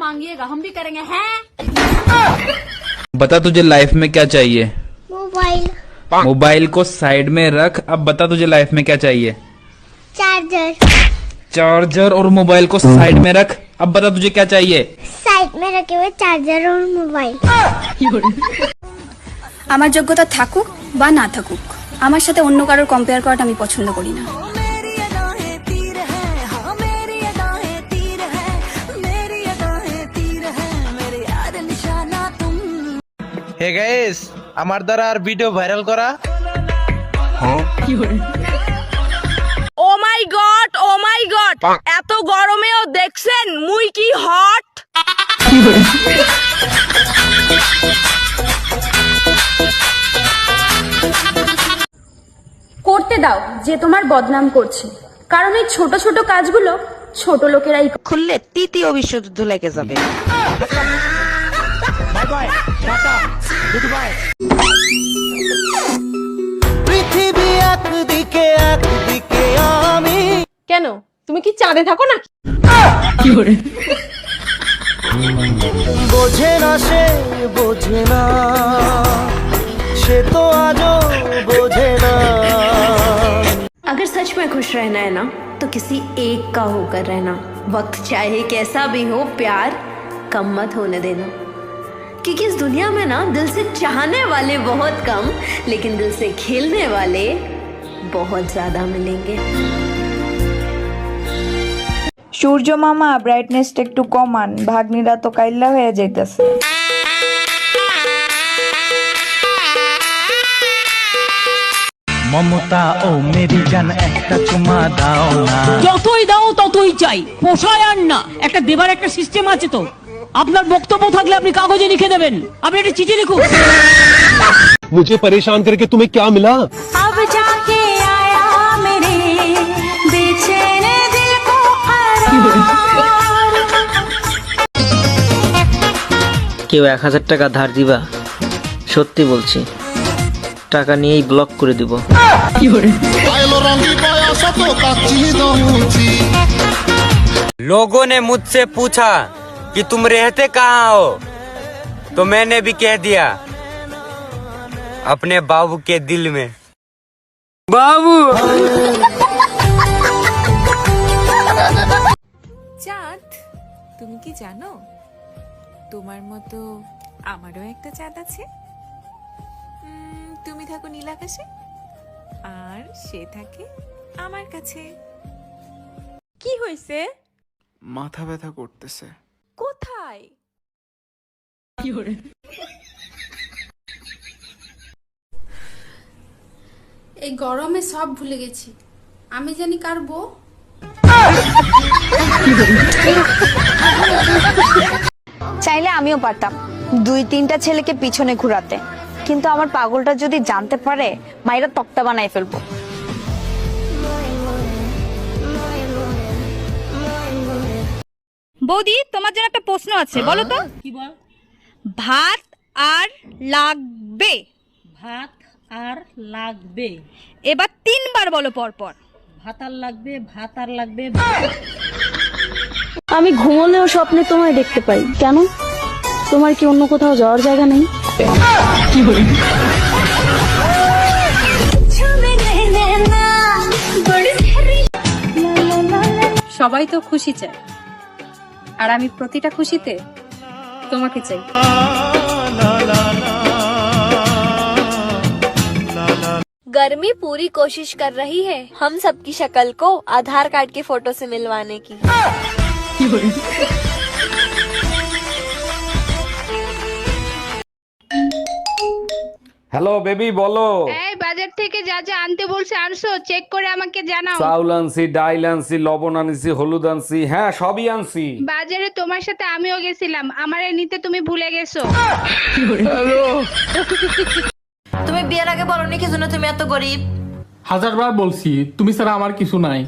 मांगिएगा हम भी करेंगे हैं बता तुझे लाइफ में क्या चाहिए मोबाइल मोबाइल को साइड में रख अब बता तुझे लाइफ में क्या चाहिए चार्जर चार्जर और मोबाइल को साइड में रख अब बता तुझे क्या चाहिए साइड में रखे हुए चार्जर और मोबाइल আমার যোগ্যতা থাকুক বা না থাকুক আমার সাথে অন্য কারোর কম্পেয়ার করাটা আমি পছন্দ করি না হে গাইস আমার দ্বারা আর ভিডিও ভাইরাল করা? ও মাই গড ও মাই গড এত গরমেও দেখছেন মুই কি হট করতে দাও যে তোমার বদনাম করছে। কারণ এই ছোট ছোট কাজগুলো ছোট লোকেরাই খুললে তৃতীয় বিশ্বযুদ্ধ লেগে যাবে। পৃথিবী একদিকে একদিকে আমি কেন তুমি কি চাঁদে থাকো নাকি বোঝে না সে বোঝে না সে তো আজও বোঝে না अगर सच में खुश रहना है ना तो किसी एक का होकर रहना वक्त चाहे कैसा भी हो प्यार कम मत होने देना क्योंकि इस दुनिया में ना दिल से चाहने वाले बहुत कम लेकिन दिल से खेलने वाले बहुत ज्यादा मिलेंगे সূর্য মামা ব্রাইটনেসটা একটু কমান ভাগ্নিরা তো কাইল্লা হয়ে যাইতেছে মমতা ও মেরি জান একটা চুমা দাও না যতই দাও ততই চাই পোষায় আর না একটা দেবার একটা সিস্টেম আছে তো আপনার বক্তব্য থাকলে আপনি কাগজে লিখে দেবেন আপনি একটা চিঠি লিখুন मुझे परेशान करके तुम्हें क्या मिला अब जाके आया मेरे बेचैन दिल को কেউ এক হাজার টাকা ধার দিবা সত্যি বলছি টাকা নিয়েই ব্লক করে দিব लोगों ने मुझसे पूछा कि तुम रहते कहाँ हो तो मैंने भी कह दिया अपने बाबू के दिल में बाबू চাঁদ তুমি কি জানো তোমার মতো আমারও একটা চাঁদ আছে উম, তুমি থাকো নীল আকাশে আর সে থাকে আমার কাছে কি হয়েছে মাথা ব্যথা করতেছে কোথায় এই গরমে সব ভুলে গেছি। আমি জানি কার বউ। চাইলে আমিও পারতাম দুই তিনটা ছেলেকে পিছনে ঘুরাতে। কিন্তু আমার পাগলটা যদি জানতে পারে মাইরা তক্তা বানাই ফেলব। বৌদি তোমার জন্য একটা প্রশ্ন আছে বলো তো। কি বল? ভাত আর লাগবে। ভাত আর লাগবে। এবার তিনবার বলো পর পর ভাত আর লাগবে ভাত আর লাগবে আমি ঘুমলেও স্বপ্নে তোমায় দেখতে পাই কেন? তোমার কি অন্য কোথাও যাওয়ার জায়গা নেই? কি বলি? সবাই তো খুশি চায়। আর আমি প্রতিটা খুশিতে তোমাকে চাই गर्मी पूरी कोशिश कर रही है हम सबकी शक्ल को आधार कार्ड के फोटो से मिलवाने की হ্যালো বেবি বলো এই বাজার থেকে যা যা আনতে বলছে আনছো? চেক করে আমাকে জানাও। চাউল আনছি ডাইল আনছি লবণ আনছি হলুদ আনছি হ্যাঁ সবই আনছি। বাজারে তোমার সাথে আমিও গেছিলাম আমারে নিতে তুমি ভুলে গেছো। তুমি বিয়ের আগে বলনি কি জন্য তুমি এত গরিব? হাজারবার বলছি তুমি ছাড়া আমার কিছু নাই।